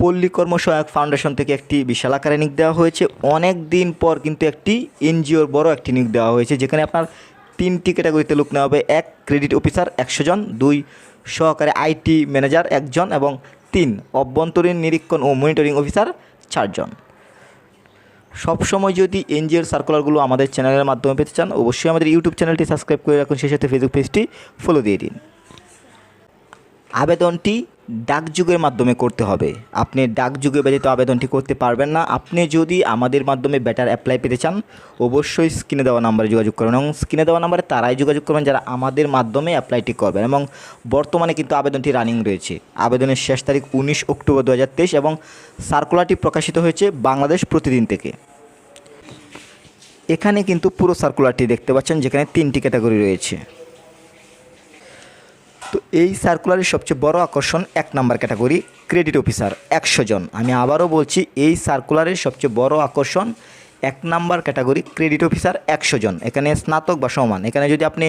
পল্লী কর্মসহায়ক ফাউন্ডেশন থেকে একটি বিশাল আকারে নিয়োগ দেওয়া হয়েছে। অনেক দিন পর কিন্তু একটি এনজিওর বড় একটি নিয়োগ দেওয়া হয়েছে, যেখানে আপনার তিনটি ক্যাটাগরিতে লোক নেওয়া হবে। এক ক্রেডিট অফিসার একশো জন, দুই সহকারী আইটি ম্যানেজার একজন এবং তিন অভ্যন্তরীণ নিরীক্ষণ ও মনিটরিং অফিসার চারজন। সবসময় যদি এনজিওর সার্কুলারগুলো আমাদের চ্যানেলের মাধ্যমে পেতে চান, অবশ্যই আমাদের ইউটিউব চ্যানেলটি সাবস্ক্রাইব করে রাখুন। সেই সাথে ফেসবুক পেজটি ফলো দিয়ে দিন। আবেদনটি ডাকযুগের মাধ্যমে করতে হবে। আপনি ডাকযুগে ব্যতীত আবেদনটি করতে পারবেন না। আপনি যদি আমাদের মাধ্যমে বেটার অ্যাপ্লাই পেতে চান, অবশ্যই স্ক্রিনে দেওয়া নাম্বারে যোগাযোগ করবেন এবং স্ক্রিনে দেওয়া নাম্বারে তারাই যোগাযোগ করবেন যারা আমাদের মাধ্যমে অ্যাপ্লাইটি করবেন এবং বর্তমানে কিন্তু আবেদনটি রানিং রয়েছে। আবেদনের শেষ তারিখ উনিশ অক্টোবর দু হাজার তেইশ এবং সার্কুলারটি প্রকাশিত হয়েছে বাংলাদেশ প্রতিদিন থেকে। এখানে কিন্তু পুরো সার্কুলারটি দেখতে পাচ্ছেন, যেখানে তিনটি ক্যাটাগরি রয়েছে। তো এই সার্কুলারের সবচেয়ে বড় আকর্ষণ এক নাম্বার ক্যাটাগরি ক্রেডিট অফিসার একশো জন। আমি আবারও বলছি, এই সার্কুলারের সবচেয়ে বড় আকর্ষণ এক নাম্বার ক্যাটাগরি ক্রেডিট অফিসার একশো জন। এখানে স্নাতক বা সমান। এখানে যদি আপনি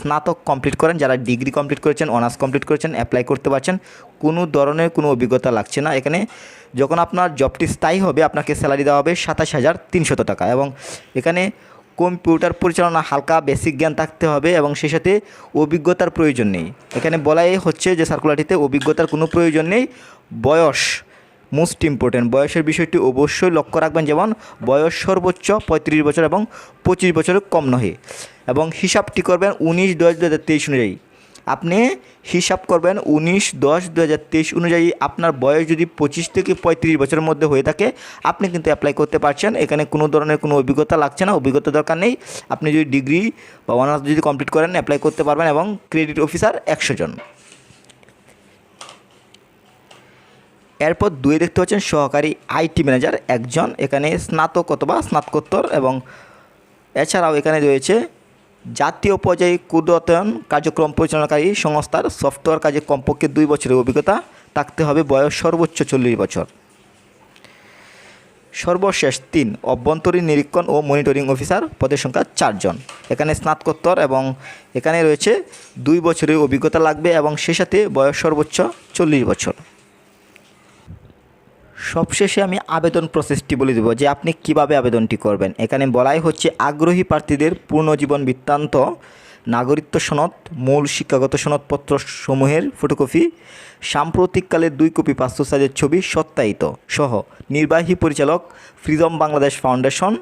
স্নাতক কমপ্লিট করেন, যারা ডিগ্রি কমপ্লিট করেছেন অনার্স কমপ্লিট করেছেন অ্যাপ্লাই করতে পারছেন, কোনো ধরনের কোনো অভিজ্ঞতা লাগছে না। এখানে যখন আপনার জবটি স্থায়ী হবে, আপনাকে স্যালারি দেওয়া হবে সাতাশ হাজার তিনশত টাকা এবং এখানে কম্পিউটার পরিচালনা হালকা বেসিক জ্ঞান থাকতে হবে এবং সেই সাথে অভিজ্ঞতার প্রয়োজন নেই। এখানে বলাই হচ্ছে যে সার্কুলারটিতে অভিজ্ঞতার কোনো প্রয়োজন নেই। বয়স মোস্ট ইম্পর্টেন্ট বয়সের বিষয়টি অবশ্যই লক্ষ্য রাখবেন, যেমন বয়স সর্বোচ্চ পঁয়ত্রিশ বছর এবং পঁচিশ বছরের কম নহে। এবং হিসাবটি করবেন উনিশ, দশ দু হাজার তেইশ অনুযায়ী। আপনি হিসাব করবেন উনিশ দশ দু অনুযায়ী আপনার বয়স যদি পঁচিশ থেকে পঁয়ত্রিশ বছরের মধ্যে হয়ে থাকে, আপনি কিন্তু অ্যাপ্লাই করতে পারছেন। এখানে কোনো ধরনের কোনো অভিজ্ঞতা লাগছে না, অভিজ্ঞতা দরকার নেই। আপনি যদি ডিগ্রি বা অনার্স যদি কমপ্লিট করেন অ্যাপ্লাই করতে পারবেন এবং ক্রেডিট অফিসার একশো জন। এরপর দুই দেখতে পাচ্ছেন সহকারী আইটি ম্যানেজার একজন, এখানে স্নাতক অথবা স্নাতকোত্তর এবং এছাড়াও এখানে রয়েছে জাতীয় পর্যায়ে ক্ষুদ্রতায়ন কার্যক্রম পরিচালনাকারী সংস্থার সফটওয়্যার কাজে কমপক্ষে দুই বছরের অভিজ্ঞতা থাকতে হবে, বয়স সর্বোচ্চ চল্লিশ বছর। সর্বশেষ তিন, অভ্যন্তরীণ নিরীক্ষণ ও মনিটরিং অফিসার পদের সংখ্যা চারজন এখানে স্নাতকোত্তর এবং এখানে রয়েছে দুই বছরের অভিজ্ঞতা লাগবে এবং সে সাথে বয়স সর্বোচ্চ চল্লিশ বছর। সবশেষে আমি আবেদন প্রসেসটি বলে দেবো যে আপনি কীভাবে আবেদনটি করবেন। এখানে বলাই হচ্ছে, আগ্রহী প্রার্থীদের পূর্ণ জীবন বৃত্তান্ত, নাগরিকত্ব সনদ, মূল শিক্ষাগত সনদপত্র সমূহের ফটোকপি সাম্প্রতিককালের দুই কপি পাঁচশো সাইজের ছবি সত্যায়িত সহ নির্বাহী পরিচালক ফ্রিডম বাংলাদেশ ফাউন্ডেশন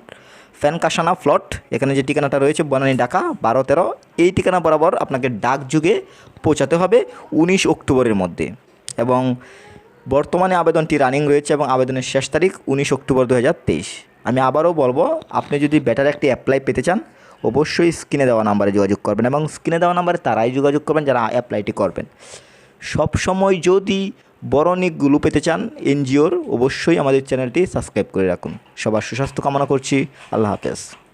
ফ্যানকাসানা ফ্লট, এখানে যে ঠিকানাটা রয়েছে বনানী ঢাকা বারো তেরো, এই ঠিকানা বরাবর আপনাকে ডাক যুগে পৌঁছাতে হবে উনিশ অক্টোবরের মধ্যে। এবং বর্তমানে আবেদনটি রানিং রয়েছে এবং আবেদনের শেষ তারিখ উনিশ অক্টোবর দু হাজার তেইশ। আমি আবারও বলব, আপনি যদি বেটার একটি অ্যাপ্লাই পেতে চান, অবশ্যই স্ক্রিনে দেওয়া নাম্বারে যোগাযোগ করবেন এবং স্ক্রিনে দেওয়া নাম্বারে তারাই যোগাযোগ করবেন যারা অ্যাপ্লাইটি করবেন। সব সময় যদি বড় পেতে চান, এনজিওর, অবশ্যই আমাদের চ্যানেলটি সাবস্ক্রাইব করে রাখুন। সবার সুস্বাস্থ্য কামনা করছি। আল্লাহ হাফেজ।